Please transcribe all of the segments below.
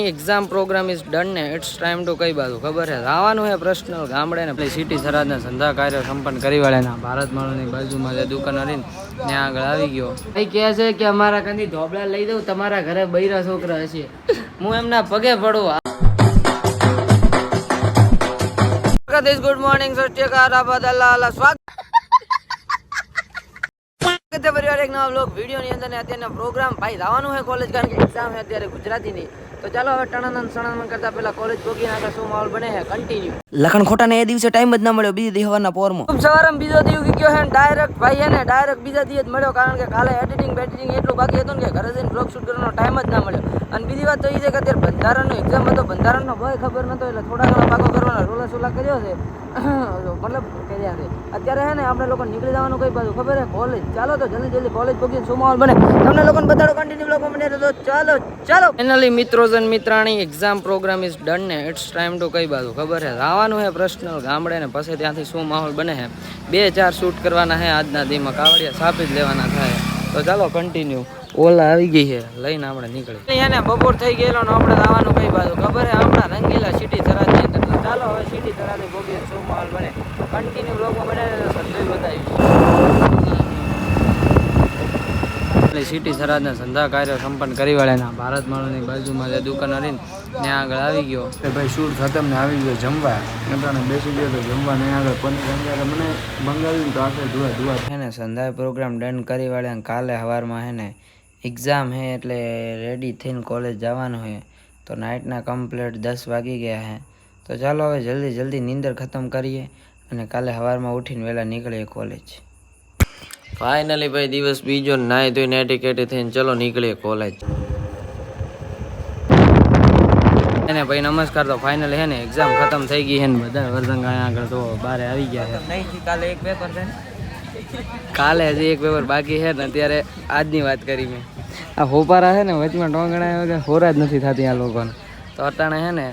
Exam program is done ને it's time to કઈ બાજુ? ખબર છે? આવવાનું છે પર્સનલ ગામડે ને સિટી સરાજના ધંધા કાર્ય સંપન્ન કરી વાળાના ભારત માળાની બાજુમાં જે દુકાન હતી ને ત્યાં આગળ આવી ગયો. ભાઈ કહે છે કે અમારા કંદી ધોબળા લઈ દઉં તમારા ઘરે બૈરા છોકરા હશે. હું એમના પગે પડું. ગુડ મોર્નિંગ સત્યકાર અલ્લાહ સ્વાગત. પરિવાર એક નવા બ્લોગ વિડીયોની અંદર અત્યારના પ્રોગ્રામ ભાઈ લાવવાનું છે કોલેજ કારણ કે એક્ઝામ છે અત્યારે ગુજરાતીની. તો ચાલો હવે ટણાનંદ સણાનંદ કરતા પહેલા કોલેજ પહોંચી આગળ શું માહોલ બને છે. કન્ટિન્યુ લખણ ખોટાને એ દિવસે ટાઈમ જ ના મળ્યો બીજી દી હવારના પોરમાં સવારમાં બીજો દિવસ ગયો છે ડાયરેક્ટ ભાઈ હે ને ડાયરેક્ટ બીજા દિવસ મળ્યો કારણ કે કાલે એડિટિંગ બેડિટિંગ એટલું બાકી હતું ને કે ઘરે જઈને બ્લોગ શૂટ કરવાનો ટાઈમ જ ના મળ્યો. અને બીજી વાત તો એ છે કે અત્યારે બંધારણનો એક્ઝામ હતો. બંધારણનો ભય ખબર નતો એટલે થોડા ઘણા પાકો કરવાના રોલા સોલા કર્યો છે. મતલબ કર્યા છે. અત્યારે હે ને આપણે લોકો નીકળી જવાનું કઈ બાજુ ખબર છે? કોલેજ ચાલો તો જલ્દી જલ્દી કોલેજ પહોંચીને શું માહોલ બને. તમને લોકોને બતાડો કન્ટિન્યુ બ્લોગ બને તો ચાલો ચાલો. ફાઇનલી મિત્રો જન મિત્રાણી એક્ઝામ પ્રોગ્રામ ઇઝ ડન ને ઇટ્સ ટાઈમ ટુ કઈ બાજુ? ખબર છે? આવવાનું છે પર્સનલ ગામડે ને પછી ત્યાંથી શું માહોલ બને છે બે ચાર શૂટ કરવાના છે આજના દીમાં કાવડિયા સાપી જ લેવાના થાય. તો ચાલો કન્ટિન્યુ ઓલા આવી ગઈ છે લઈને આપણે નીકળી એને બપોર થઈ ગયેલો ને આપણે આવવાનું કઈ બાજુ? ખબર છે આપણા રંગીલા સિટી અંદર ચાલો હવે સિટી થરાદી ભોગીએ શું માહોલ બને. કન્ટિન્યુ લોકો બને સંજય બતાવી એટલે સિટી સરાજના ધંધા કાર્ય સંપન્ન કરી વાળાના ભારત માળાની બાજુમાં જે દુકાન હરીને ત્યાં આગળ આવી ગયો. એ ભાઈ શૂટ ખતમ ને આવી ગયો જમવા. નટાને બેસી ગયો તો જમવા નહીં આગળ પંદર મને મંગાવ્યું તો આખે ધુઆ ધુઆ છે ને સંધાય પ્રોગ્રામ ડન કરી વાળ્યા કાલે સવારમાં હે ને એક્ઝામ હે એટલે રેડી થઈને કોલેજ જવાનું હોય તો નાઇટના કમ્પ્લીટ દસ વાગી ગયા હે. તો ચાલો હવે જલ્દી જલ્દી નીંદર ખતમ કરીએ અને કાલે સવારમાં ઉઠીને વહેલા નીકળીએ કોલેજ ફાઇનલી ભાઈ દિવસ બીજો નાઈ ધોઈને એટીકેટી થઈને ચલો નીકળીએ કોલેજ એને ભાઈ નમસ્કાર તો ફાઇનલ હે ને એક્ઝામ ખતમ થઈ ગઈ હે ને બધા. અહીંયા આગળ તો બારે આવી ગયા છે કાલે એક પેપર છે કાલે હજી એક પેપર બાકી છે ને અત્યારે આજની વાત કરી મેં. આ હોપારા છે ને વચમાં ટોંગણા વગર હોરા જ નથી થતી આ લોકોને. તો અટાણે છે ને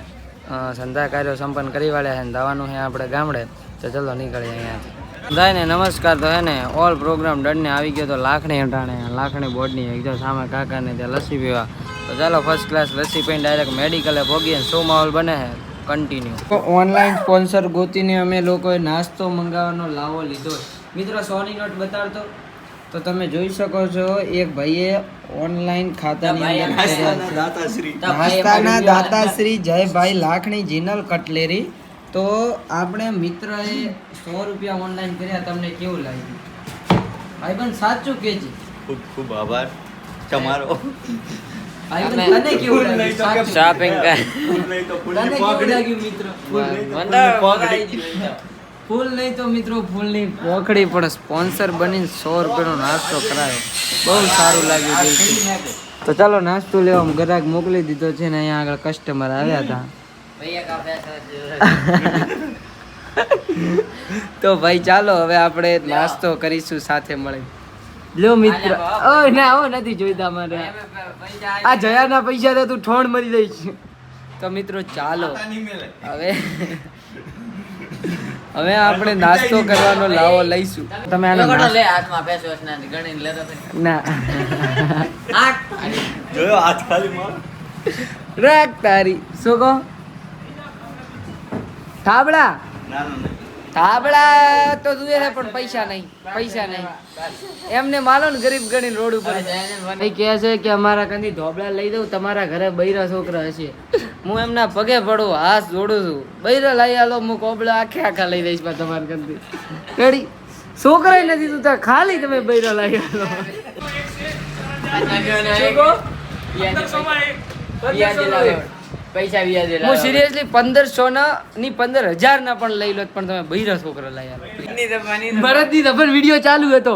સંધા કાર્યો સંપન્ન કરી વાળ્યા છે ને દવાનું છે આપણે ગામડે. તો ચલો નીકળીએ અહીંયાથી. બધાય નમસ્કાર તો હે ને ઓલ પ્રોગ્રામ ડનને આવી ગયો તો લાખણી અટાણે લાખણી બોર્ડની એકદમ સામે કાકાને ત્યાં લસ્સી પીવા. તો ચાલો ફર્સ્ટ ક્લાસ લસ્સી પીને ડાયરેક્ટ મેડિકલે ભોગીએ શું માહોલ બને છે કન્ટિન્યુ ઓનલાઈન સ્પોન્સર ગોતીને અમે લોકોએ નાસ્તો મંગાવવાનો લાવો લીધો. મિત્રો સોની નોટ બતાડતો તો તમે જોઈ શકો છો એક ભાઈએ ઓનલાઈન ખાતાની અંદર નાસ્તાના દાતાશ્રી જયભાઈ લાખણી જીનલ કટલેરી. તો આપણે મિત્રએ સો રૂપિયા ઓનલાઈન કર્યા તમને કેવું લાગ્યું? ભાઈબંધ સાચું કેજે ખૂબ ખૂબ આભાર તમારો. શોપિંગ મિત્ર? ફૂલ નહીં તો મિત્રો ફૂલની પોખડી પણ સ્પોન્સર બનીને સો રૂપિયાનો નાસ્તો કરાયો. બહુ સારું લાગ્યું તો ચાલો નાસ્તો લેવા ગ્રાહક મોકલી દીધો છે ને અહીંયા આગળ કસ્ટમર આવ્યા હતા. તો ભાઈ ચાલો હવે આપણે નાસ્તો કરીશું સાથે મળી લ્યો મિત્ર. ઓ ના ઓ નથી જોઈતા મારે. આ જયાના પૈસા તો તું ઠોણ મરી જઈશ તો મિત્રો ચાલો. હવે હવે આપણે નાસ્તો કરવાનો લાવો લઈશું. તમે આનો નાસ્તો- ના જોયો હાથ ખાલી માં રાખ તારી. શું કહો? થાબડા ના ના ના. થાબડા તો જોઈએ છે પણ પૈસા નહીં પૈસા નહીં. એમને માલો ને ગરીબ ગણી રોડ ઉપર એ કહે છે કે અમારા કંદી ધોબળા લઈ દઉં તમારા ઘરે બૈરા છોકરા હશે. હું એમના પગે પડું હાથ જોડું છું. બૈરા લઈ આલો હું કોબળા આખે આખા લઈ દઈશ તમારા કંદી રેડી? છોકરા નથી તું ખાલી તમે બૈરા લઈ આલો? પૈસા વ્યાજે હું સિરિયસલી પંદરસો ના ની પંદર હજાર ના પણ લઈ લો પણ તમે બૈરા છોકરા લાયા. ભરતની તો વીડિયો ચાલુ હતો.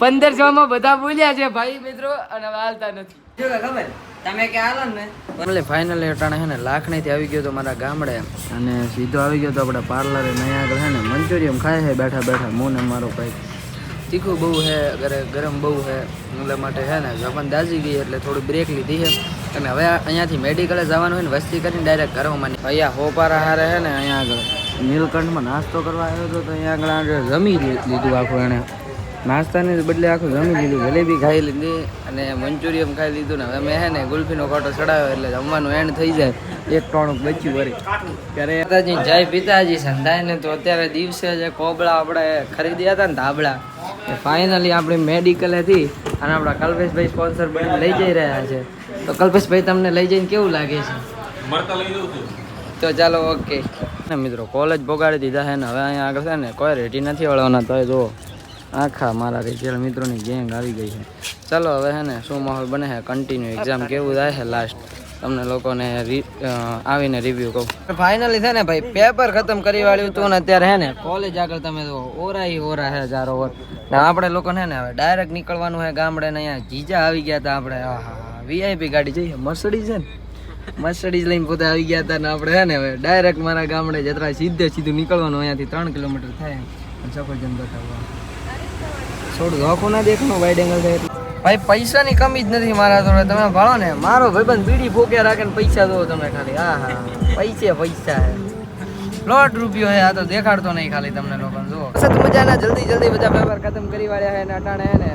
પંદરસો માં બધા બોલ્યા છે ભાઈ મિત્રો અને વાલતા હાલતા નથી. ખબર? તમે કે હાલો ને? એટલે ફાઇનલી અટાણે છે ને લાખણી થી આવી ગયો તો મારા ગામડે. અને સીધો આવી ગયો તો આપણે પાર્લરે નયા આગળ છે ને મંચુરિયમ ખાય છે બેઠા બેઠા હું ને મારો ભાઈ. તીખું બહુ છે ગરમ બહુ છે એટલા માટે છે ને જમન દાજી ગઈ એટલે થોડી બ્રેક લીધી છે. અને હવે અહીંયાથી મેડિકલે જવાનું હોય ને, વસ્તી કરીને ડાયરેક્ટ કરવામાં અહીંયા હોપારા હારે છે ને, અહીંયા આગળ નીલકંઠમાં નાસ્તો કરવા આવ્યો હતો તો અહીંયા આગળ જમી લીધું આખું એણે. નાસ્તાને બદલે આખું જમી લીધું, જલેબી ખાઈ લીધી અને મંચુરિયમ ખાઈ લીધું ને, હવે મેં હે ને ગુલ્ફીનો કોટો ચડાવ્યો એટલે જમવાનું એન્ડ થઈ જાય. એક ટોણું બચ્યું વળી. ત્યારે માતાજી, જય પિતાજી, સંધાય ને તો અત્યારે દિવસે જે કોબળા આપણે ખરીદ્યા હતા ને ધાબળા ફાઇનલી આપણે મેડિકલેથી અને આપણા કલ્પેશભાઈ સ્પોન્સર બની લઈ જઈ રહ્યા છે. તો કલ્પેશભાઈ તમને લઈ જઈને કેવું લાગે છે? તો ચાલો ઓકે ને મિત્રો કોલેજ બગાડી દીધા છે ને હવે અહીંયા આગળ છે ને કોઈ રેડી નથી વળવાના તો જુઓ આખા મારા રેચેલ મિત્રોની ગેંગ આવી ગઈ છે. ચાલો હવે છે ને શું માહોલ બને છે? કન્ટિન્યુ એક્ઝામ કેવું થાય છે લાસ્ટ તમને લોકોને આવીને રિવ્યુ કહું. ફાઇનલી છે ને ભાઈ પેપર ખતમ કરી વાળ્યું હતું ને અત્યારે હે ને કોલેજ આગળ તમે જો ઓરા ઈ ઓરા હે ચારો ઓર આપણે લોકોને હે ને હવે ડાયરેક્ટ નીકળવાનું છે ગામડે ને અહીંયા જીજા આવી ગયા હતા આપણે આહા. વીઆઈપી ગાડી જઈએ. મર્સડીઝ છે ને? મર્સડીઝ લઈને પોતે આવી ગયા હતા ને આપણે હે ને, હવે ડાયરેક્ટ મારા ગામડે જતરા સીધે સીધું નીકળવાનું અહીંયાથી ત્રણ કિલોમીટર થાય સફરજન બતાવવા. થોડું ધોખું ના દેખનો વાઈડ એંગલ થાય ભાઈ, પૈસાની કમી જ નથી મારા જોડે. તમે ભાળો ને, મારો ભાઈબંધ બીડી ફોકે રાખે પૈસા દો તમે ખાલી. હા હા. પૈસે પૈસા હે. લોટ રૂપિયો હે, આ તો દેખાડતો નહીં ખાલી તમને લોકો જો સત મજાના, જલ્દી જલ્દી બધા વેપાર ખતમ કરી વાળ્યા હે ને અટાણે હે ને.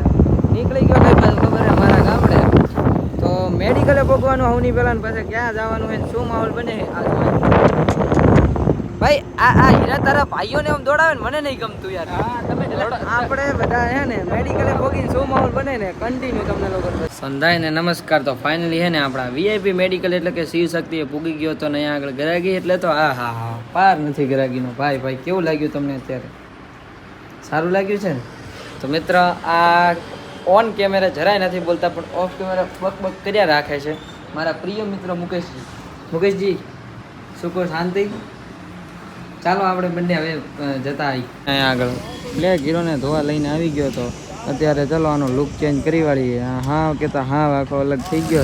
નીકળી ગયો કઈ ખબર હે? મારા ગામડે. મેડિકલે પગવાનું આવની પહેલા પાછા ક્યાં જવાનું હોય શું માહોલ બને. ભાઈ આ આ હીરા તારા ભાઈઓને આમ દોડાવે ને મને નહીં ગમતું યાર. આપણે બધા હે ને મેડિકલે ભોગીને શું માહોલ બને ને કન્ટિન્યુ તમને લોકો સંધાય ને નમસ્કાર તો ફાઇનલી હે ને આપણા વીઆઈપી મેડિકલ એટલે કે શિવ શક્તિ એ પૂગી ગયો તો ને આગળ ગરાગી એટલે તો આ હા હા પાર નથી ગરાગીનો ભાઈ ભાઈ કેવું લાગ્યું તમને અત્યારે? સારું લાગ્યું છે ને? તો મિત્ર આ ઓન કેમેરા જરાય નથી બોલતા, પણ ઓફ કેમેરા બક બક કર્યા રાખે છે. મારા પ્રિય મિત્ર મુકેશજી. મુકેશજી, શું શાંતિ? ચાલો આપણે બંને હવે જતા આવી અહીંયા આગળ. લે હીરોને ધોવા લઈને આવી ગયો તો. અત્યારે ચલો આનો લુક ચેન્જ કરી વાળીએ. હા, કેતા હા, આખો અલગ થઈ ગયો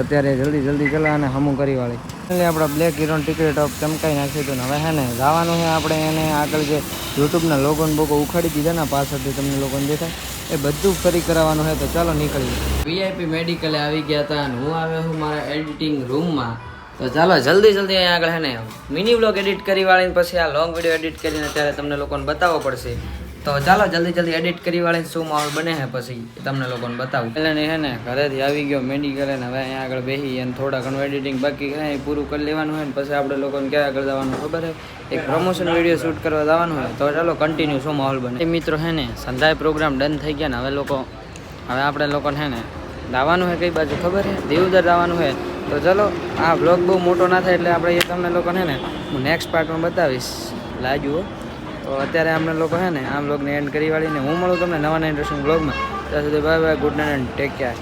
અત્યારે જલ્દી જલ્દી ચલા અને હમું કરી વાળી. એટલે આપણે બ્લેક હિરોન ટિકિટ ઓફ ચમકાઈ નાખ્યું હતું હવે હે ને જવાનું છે આપણે એને આગળ જે યુટ્યુબના લોગોન બોકો ઉખાડી દીધા ને પાછળથી તમને લોકોને દેખાય. એ બધું ફરી કરાવવાનું છે તો ચાલો નીકળીએ વીઆઈપી મેડિકલે આવી ગયા હતા અને હું આવ્યો છું મારા એડિટિંગ રૂમમાં તો ચાલો જલ્દી જલ્દી અહીંયા આગળ હે ને. મિની બ્લોગ એડિટ કરી વાળીને પછી આ લોંગ વીડિયો એડિટ કરીને અત્યારે તમને લોકોને બતાવવો પડશે. તો ચાલો જલ્દી જલ્દી એડિટ કરી વાળીને શું માહોલ બને છે પછી તમને લોકોને બતાવું. એટલે હે ને ઘરેથી આવી ગયો મેડિકલ અને હવે અહીંયા આગળ બેસી અને થોડા ઘણું એડિટિંગ બાકી છે પૂરું કરી લેવાનું હોય ને પછી આપણે લોકોને ક્યાં આગળ જવાનું ખબર છે? એક પ્રમોશન વીડિયો શૂટ કરવા જવાનું હોય, તો ચાલો કન્ટિન્યુ શું માહોલ બને. મિત્રો હે ને સંધાય પ્રોગ્રામ ડન થઈ ગયા ને હવે લોકો, હવે આપણે લોકોને હે ને દાવાનું છે કઈ બાજુ ખબર છે? દેવદર દાવાનું હોય. તો ચલો, આ બ્લોગ બહુ મોટો ના થાય એટલે આપણે એ તમને લોકોને હે ને હું નેક્સ્ટ પાર્ટમાં બતાવીશ. લાજુઓ હો. તો અત્યારે અમને લોકો છે ને, આમ બ્લોગને એન્ડ કરી વાળીને હું મળું તમને નવા નવા ઇન્ટરેસ્ટિંગ બ્લોગમાં ત્યાં સુધી bye bye good night and take care